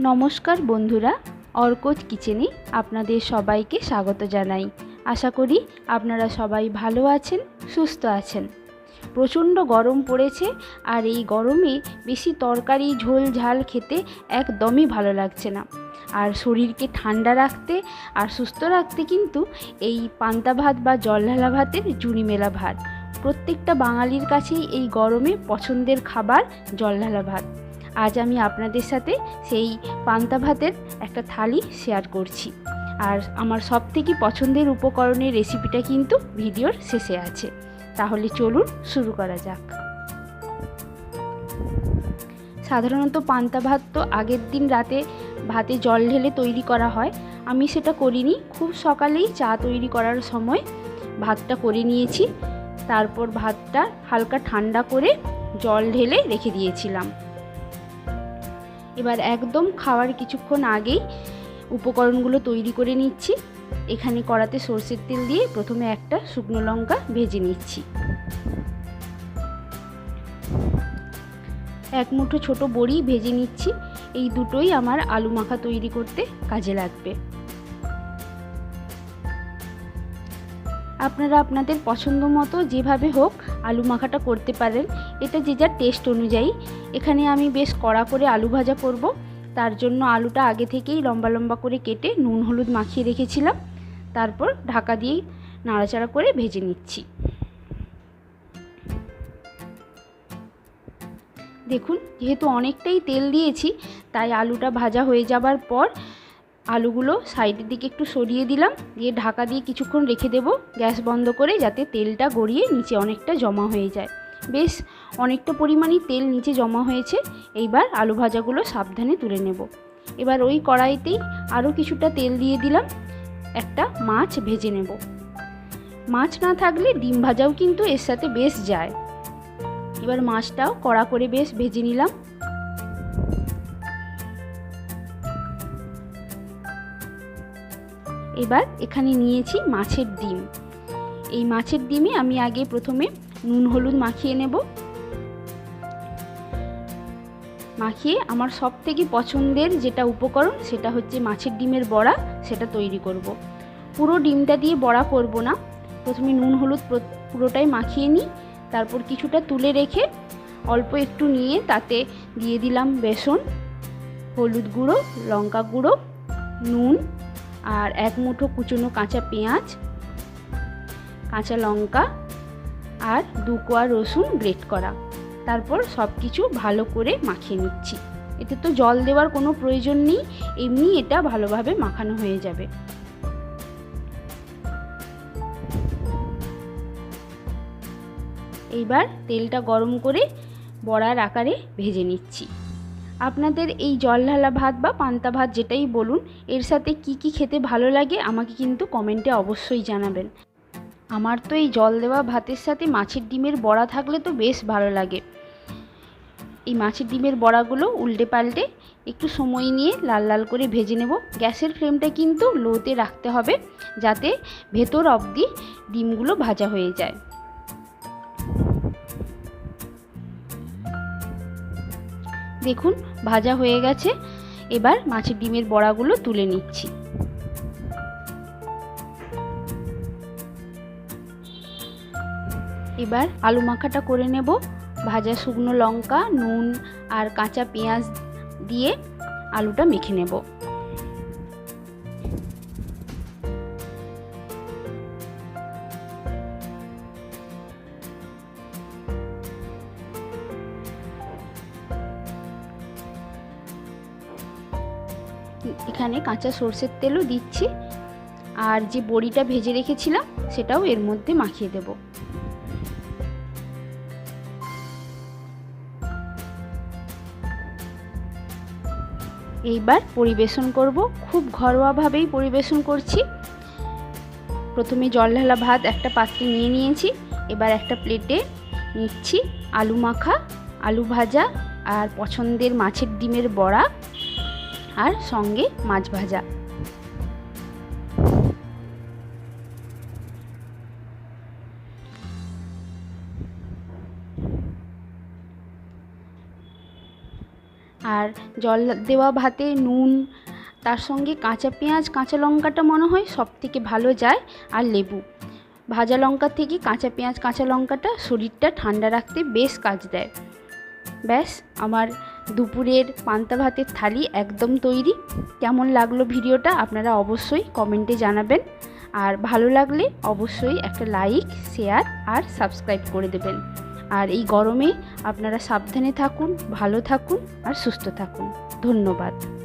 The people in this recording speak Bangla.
নমস্কার বন্ধুরা, অর্কজ কিচেনে আপনাদের সবাইকে স্বাগত জানাই। আশা করি আপনারা সবাই ভালো আছেন, সুস্থ আছেন। প্রচণ্ড গরম পড়েছে আর এই গরমে বেশি তরকারি, ঝোল, ঝাল খেতে একদমই ভালো লাগছে না। আর শরীরকে ঠান্ডা রাখতে আর সুস্থ রাখতে কিন্তু এই পান্তা ভাত বা জলঢালা ভাতের জুড়ি মেলা ভাত। প্রত্যেকটা বাঙালির কাছেই এই গরমে পছন্দের খাবার জলঢালা ভাত। আজ আমি আপনাদের সাথে সেই পান্তা ভাতের একটা থালি শেয়ার করছি। আর আমার সব থেকে পছন্দের উপকরণের রেসিপিটা কিন্তু ভিডিওর শেষে আছে। তাহলে চলুন শুরু করা যাক। সাধারণত পান্তা ভাত তো আগের দিন রাতে ভাতে জল ঢেলে তৈরি করা হয়। আমি সেটা করিনি। খুব সকালেই চা তৈরি করার সময় ভাতটা করে নিয়েছি। তারপর ভাতটা হালকা ঠান্ডা করে জল ঢেলে রেখে দিয়েছিলাম। এবার একদম খাওয়ার কিছুক্ষণ আগেই উপকরণগুলো তৈরি করে নিচ্ছি। এখানে কড়াতে সর্ষের তেল দিয়ে প্রথমে একটা শুকনো লঙ্কা ভেজে নিচ্ছি। এক মুঠো ছোট বড়ি ভেজে নিচ্ছি। এই দুটোই আমার আলু মাখা তৈরি করতে কাজে লাগবে। আপনারা আপনাদের পছন্দ মতো যেভাবে হোক আলু মাখাটা করতে পারেন। এটা যে যার টেস্ট অনুযায়ী। এখানে আমি বেশ কড়া করে আলু ভাজা করব। তার জন্য আলুটা আগে থেকেই লম্বা লম্বা করে কেটে নুন, হলুদ মাখিয়ে রেখেছিলাম। তারপর ঢাকা দিয়ে নাড়াচাড়া করে ভেজে নিচ্ছি। দেখুন, যেহেতু অনেকটাই তেল দিয়েছি, তাই আলুটা ভাজা হয়ে যাবার পর আলুগুলো সাইডের দিকে একটু সরিয়ে দিলাম। দিয়ে ঢাকা দিয়ে কিছুক্ষণ রেখে দেব গ্যাস বন্ধ করে যাতে তেলটা গড়িয়ে নিচে অনেকটা জমা হয়ে যায়। বেশ, অনেকটা পরিমাণই তেল নিচে জমা হয়েছে। এইবার আলু ভাজাগুলো সাবধানে তুলে নেব। এবার ওই কড়াইতেই আরও কিছুটা তেল দিয়ে দিলাম। একটা মাছ ভেজে নেব। মাছ না থাকলে ডিম ভাজাও কিন্তু এর সাথে বেশ যায়। এবার মাছটাও কড়া করে বেশ ভেজে নিলাম। এবার এখানে নিয়েছি মাছের ডিম। এই মাছের ডিমে আমি আগে প্রথমে নুন, হলুদ মাখিয়ে নেব। মাখিয়ে আমার সব থেকে পছন্দের যেটা উপকরণ সেটা হচ্ছে মাছের ডিমের বড়া, সেটা তৈরি করব। পুরো ডিমটা দিয়ে বড়া করব না। প্রথমে নুন, হলুদ পুরোটাই মাখিয়ে নিই। তারপর কিছুটা তুলে রেখে অল্প একটু নিয়ে তাতে দিয়ে দিলাম বেসন, হলুদ গুঁড়ো, লঙ্কা গুঁড়ো, নুন আর এক মুঠো কুচনো কাঁচা পেঁয়াজ, কাঁচা লঙ্কা আর দু কোয়া রসুন গ্রেট করা। তারপর সব কিছু ভালো করে মাখিয়ে নিচ্ছি। এতে তো জল দেওয়ার কোনো প্রয়োজন নেই, এমনি এটা ভালোভাবে মাখানো হয়ে যাবে। এইবার তেলটা গরম করে বড়ার আকারে ভেজে নিচ্ছি। আপনাদের এই জল ঢালা ভাত বা পান্তা ভাত যেটাই বলুন, এর সাথে কি কি খেতে ভালো লাগে আমাকে কিন্তু কমেন্টে অবশ্যই জানাবেন। আমার তো এই জল দেওয়া ভাতের সাথে মাছের ডিমের বড়া থাকলে তো বেশ ভালো লাগে। এই মাছের ডিমের বড়াগুলো উল্টে পাল্টে একটু সময় নিয়ে লাল লাল করে ভেজে নেব। গ্যাসের ফ্লেমটা কিন্তু লোতে রাখতে হবে যাতে ভেতর অবধি ডিমগুলো ভাজা হয়ে যায়। দেখুন, ভাজা হয়ে গেছে। এবার মাছের ডিমের বড়াগুলো তুলে নিচ্ছি। এবার আলু মাখাটা করে নেব। ভাজা শুকনো লঙ্কা, নুন আর কাঁচা পেঁয়াজ দিয়ে আলুটা মেখে নেব। এখানে কাঁচা সর্ষের তেলও দিচ্ছি। আর যে বড়িটা ভেজে রেখেছিলাম, সেটাও এর মধ্যে মাখিয়ে দেব। এইবার পরিবেশন করব। খুব ঘরোয়াভাবেই পরিবেশন করছি। প্রথমে জল ঢালা ভাত একটা পাত্রে নিয়ে নিয়েছি। এবার একটা প্লেটে নিচ্ছি আলু মাখা, আলু ভাজা আর পছন্দের মাছের ডিমের বড়া। আর সঙ্গে মাছ ভাজা। আর জল দেওয়া ভাতে নুন, তার সঙ্গে কাঁচা পেঁয়াজ, কাঁচা লঙ্কাটা মনে হয় সব থেকে ভালো যায়, আর লেবু। ভাজা লঙ্কার থেকে কাঁচা পেঁয়াজ, কাঁচা লঙ্কাটা শরীরটা ঠান্ডা রাখতে বেশ কাজ দেয়। ব্যাস, আমার দুপুরের পান্তা ভাতের থালি একদম তৈরি। কেমন লাগল ভিডিওটা আপনারা অবশ্যই কমেন্টে জানাবেন। আর ভালো লাগলে অবশ্যই একটা লাইক শেয়ার আর সাবস্ক্রাইব করে দেবেন। আর এই গরমে আপনারা সাবধানে থাকুন, ভালো থাকুন আর সুস্থ থাকুন। ধন্যবাদ।